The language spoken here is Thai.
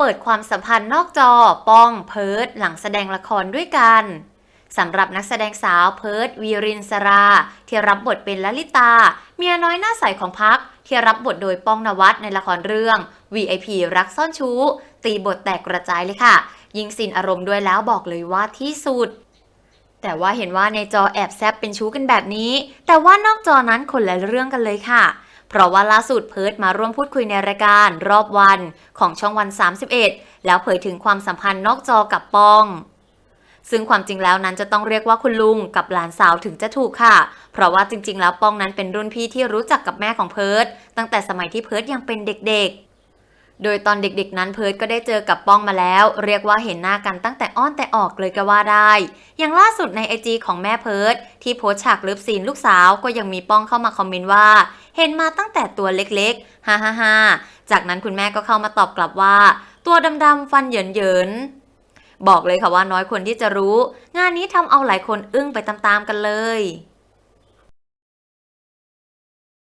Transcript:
เปิดความสัมพันธ์นอกจอป้องเพิร์ดหลังแสดงละครด้วยกันสำหรับนักแสดงสาวเพิร์ดวีรินสรา ที่รับบทเป็นลลิตา เมียน้อยหน้าใสของพัก ที่รับบทโดยป้องนวัดในละครเรื่อง VIP รักซ่อนชู้ ตีบทแตกกระจายเลยค่ะ ยิงสินอารมณ์ด้วยแล้วบอกเลยว่าที่สุด แต่ว่าเห็นว่าในจอแอบแซบเป็นชู้กันแบบนี้ แต่ว่านอกจอนั้นคนละเรื่องกันเลยค่ะ เพราะว่าล่าสุดเพิร์ดมาร่วมพูดคุยในรายการรอบวันของช่องวัน 31 แล้วเผยถึงความสัมพันธ์นอกจอกับป้อง ซึ่งความจริงแล้วนั้นจะต้องเรียกว่าคุณลุงกับหลานสาวถึงจะถูกค่ะ เพราะว่าจริง ๆ แล้วป้องนั้นเป็นรุ่นพี่ที่รู้จักกับแม่ของเพิร์ดตั้งแต่สมัยที่เพิร์ดยังเป็นเด็กๆ โดยตอนเด็กๆนั้นเพิร์ดก็ได้เจอกับป้องมาแล้ว เรียกว่าเห็นหน้ากันตั้งแต่อ้อนแต่ออกเลยก็ว่าได้ อย่างล่าสุดในไอจีของแม่เพิร์ดที่โพสฉากลิฟซีนลูกสาวก็ยังมีป้องเข้ามาคอมเมนต์ว่า เห็นมาตั้งแต่ตัวเล็กๆฮ่าฮ่าฮ่าจากนั้นคุณแม่ก็เข้ามาตอบกลับว่า ตัวดำๆฟันเหยินๆบอกเลยค่ะว่าน้อยคนที่จะรู้ งานนี้ทำเอาหลายคนอึ้งไปตามๆกันเลย